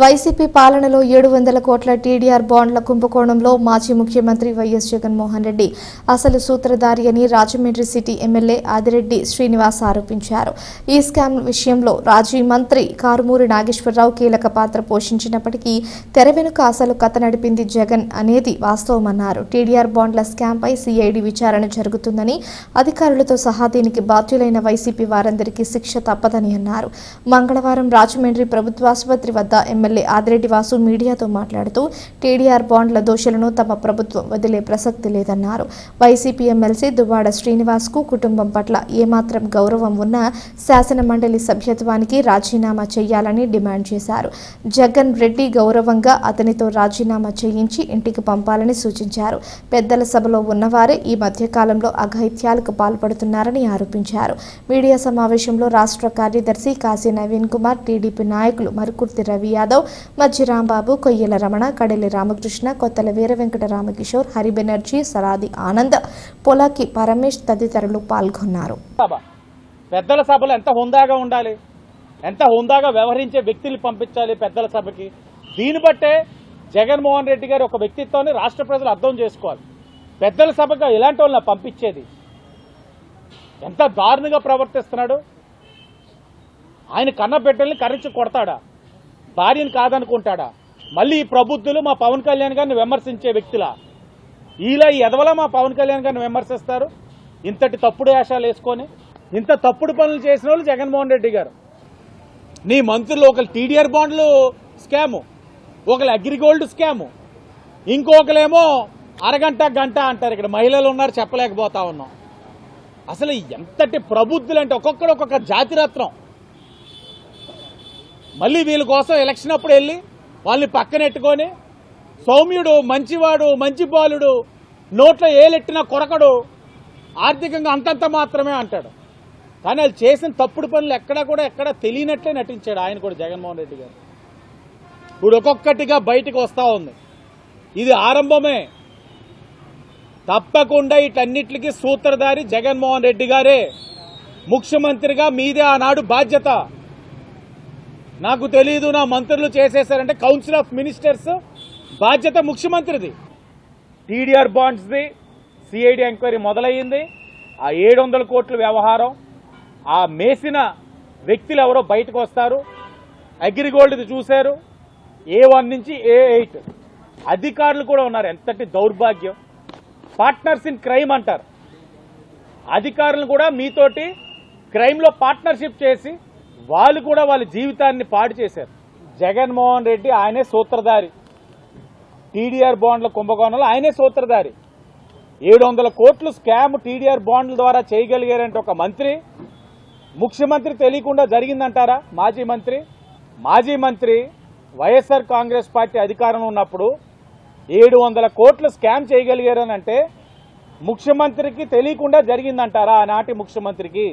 YCP పాలనలో ఏడు వందల కోట్ల టీడీఆర్ బాండ్ల కుంభకోణంలో మాజీ ముఖ్యమంత్రి వైఎస్ జగన్మోహన్ రెడ్డి అసలు సూత్రధారి అని రాజమండ్రి సిటీ ఎమ్మెల్యే ఆదిరెడ్డి శ్రీనివాస్ ఆరోపించారు. ఈ స్కామ్ విషయంలో రాజీ మంత్రి కారుమూరి నాగేశ్వరరావు కీలక పాత్ర పోషించినప్పటికీ తెర వెనుక అసలు కథ నడిపింది జగన్ అనేది వాస్తవమన్నారు. టీడీఆర్ బాండ్ల స్కామ్పై సిఐడి విచారణ జరుగుతుందని అధికారులతో సహా దీనికి బాధ్యులైన వైసీపీ వారందరికీ శిక్ష తప్పదని అన్నారు. మంగళవారం రాజమండ్రి ప్రభుత్వాసుపత్రి వద్ద ఎమ్మెల్యే ఆదిరెడ్డి వాసు మీడియాతో మాట్లాడుతూ టీడీఆర్ బాండ్ల దోషులను తమ ప్రభుత్వం వదిలే ప్రసక్తి లేదన్నారు. వైసీపీ ఎమ్మెల్సీ దువ్వాడ శ్రీనివాస్కు కుటుంబం పట్ల ఏమాత్రం గౌరవం ఉన్నా శాసన మండలి సభ్యత్వానికి రాజీనామా చేయాలని డిమాండ్ చేశారు. జగన్ రెడ్డి గౌరవంగా అతనితో రాజీనామా చేయించి ఇంటికి పంపాలని సూచించారు. పెద్దల సభలో ఉన్నవారే ఈ మధ్యకాలంలో అఘైత్యాలకు పాల్పడుతున్నారని ఆరోపించారు. మీడియా సమావేశంలో రాష్ట్ర కార్యదర్శి కాశీ నవీన్ కుమార్ టీడీపీ నాయకులు మరుకుర్తి రవి యాదవ్ మజ్జి రాంబాబు కొయ్యల రమణ కడెలి రామకృష్ణ కొత్తల వీర వెంకట రామకిషోర్ హరి బెనర్జీ సరాది ఆనంద్ పొలాకి పరమేష్ తదితరులు పాల్గొన్నారు. పెద్దల సభలు ఎంత హుందాగా ఉండాలి? ఎంత హుందాగా వ్యవహరించే వ్యక్తులు పంపించాలి పెద్దల సభకి? దీన్ని బట్టే జగన్మోహన్ రెడ్డి గారి ఒక వ్యక్తిత్వాన్ని రాష్ట్ర ప్రజలు అర్థం చేసుకోవాలి. పెద్దల సభగా ఇలాంటి వాళ్ళని పంపించేది? ఎంత దారుణంగా ప్రవర్తిస్తున్నాడు? ఆయన కన్న బిడ్డల్ని కరించి కొడతాడా? భార్యను కాదనుకుంటాడా? మళ్ళీ ఈ ప్రబుద్ధులు మా పవన్ కళ్యాణ్ గారిని విమర్శించే వ్యక్తులా? ఈలా ఎదవల మా పవన్ కళ్యాణ్ గారిని విమర్శిస్తారు? ఇంతటి తప్పుడు వేషాలు వేసుకొని ఇంత తప్పుడు పనులు చేసిన వాళ్ళు జగన్మోహన్ రెడ్డి గారు. నీ మంత్రులు ఒకరు టీడీఆర్ బాండ్లు స్కాము ఒకరు అగ్రిగోల్డ్ స్కాము ఇంకొకలేమో అరగంట గంట అంటారు ఇక్కడ. మహిళలు ఉన్నారు చెప్పలేకపోతా ఉన్నాం. అసలు ఎంతటి ప్రబుద్ధులు అంటే ఒక్కొక్కరు ఒక్కొక్క జాతిరత్నం. మళ్ళీ వీళ్ళ కోసం ఎలక్షన్ అప్పుడు వెళ్ళి వాళ్ళని పక్కనెట్టుకొని సౌమ్యుడు మంచివాడు మంచి బాలుడు నోట్లో ఏలెట్టిన కొరకడు ఆర్థికంగా అంతంత మాత్రమే అంటాడు. కానీ వాళ్ళు చేసిన తప్పుడు పనులు ఎక్కడా కూడా ఎక్కడ తెలియనట్లే నటించాడు ఆయన కూడా జగన్మోహన్ రెడ్డి గారు. ఇప్పుడు ఒక్కొక్కటిగా బయటకు వస్తూ ఉంది. ఇది ఆరంభమే. తప్పకుండా వీటన్నిటికీ సూత్రధారి జగన్మోహన్ రెడ్డి గారే. ముఖ్యమంత్రిగా మీదే ఆనాడు బాధ్యత. నాకు తెలియదు నా మంత్రులు చేసేసారంటే కౌన్సిల్ ఆఫ్ మినిస్టర్స్ బాధ్యత ముఖ్యమంత్రిది. టీడీఆర్ బాండ్స్ది సిఐడి ఎంక్వైరీ మొదలయ్యింది. ఆ ఏడు వందల కోట్ల వ్యవహారం ఆ మేసిన వ్యక్తులు ఎవరో బయటకు వస్తారు. అగ్రిగోల్డ్ది చూశారు ఏ వన్ నుంచి ఏ ఎయిట్ అధికారులు కూడా ఉన్నారు ఎంతటి దౌర్భాగ్యం. పార్ట్నర్స్ ఇన్ క్రైమ్ అంటారు. అధికారులు కూడా మీతోటి క్రైమ్లో పార్ట్నర్షిప్ చేసి వాళ్ళు కూడా వాళ్ళ జీవితాన్ని పాడు చేశారు. జగన్మోహన్ రెడ్డి ఆయనే సూత్రధారి. టీడీఆర్ బాండ్ల కుంభకోణంలో ఆయనే సూత్రధారి. ఏడు వందల కోట్లు స్కామ్ టీడీఆర్ బాండ్ల ద్వారా చేయగలిగారంటే ఒక మంత్రి. ముఖ్యమంత్రి తెలియకుండా జరిగిందంటారా మాజీ మంత్రి? మాజీ మంత్రి వైఎస్ఆర్ కాంగ్రెస్ పార్టీ అధికారంలో ఉన్నప్పుడు ఏడు వందల కోట్లు స్కామ్ చేయగలిగారని అంటే ముఖ్యమంత్రికి తెలియకుండా జరిగిందంటారా ఆనాటి ముఖ్యమంత్రికి?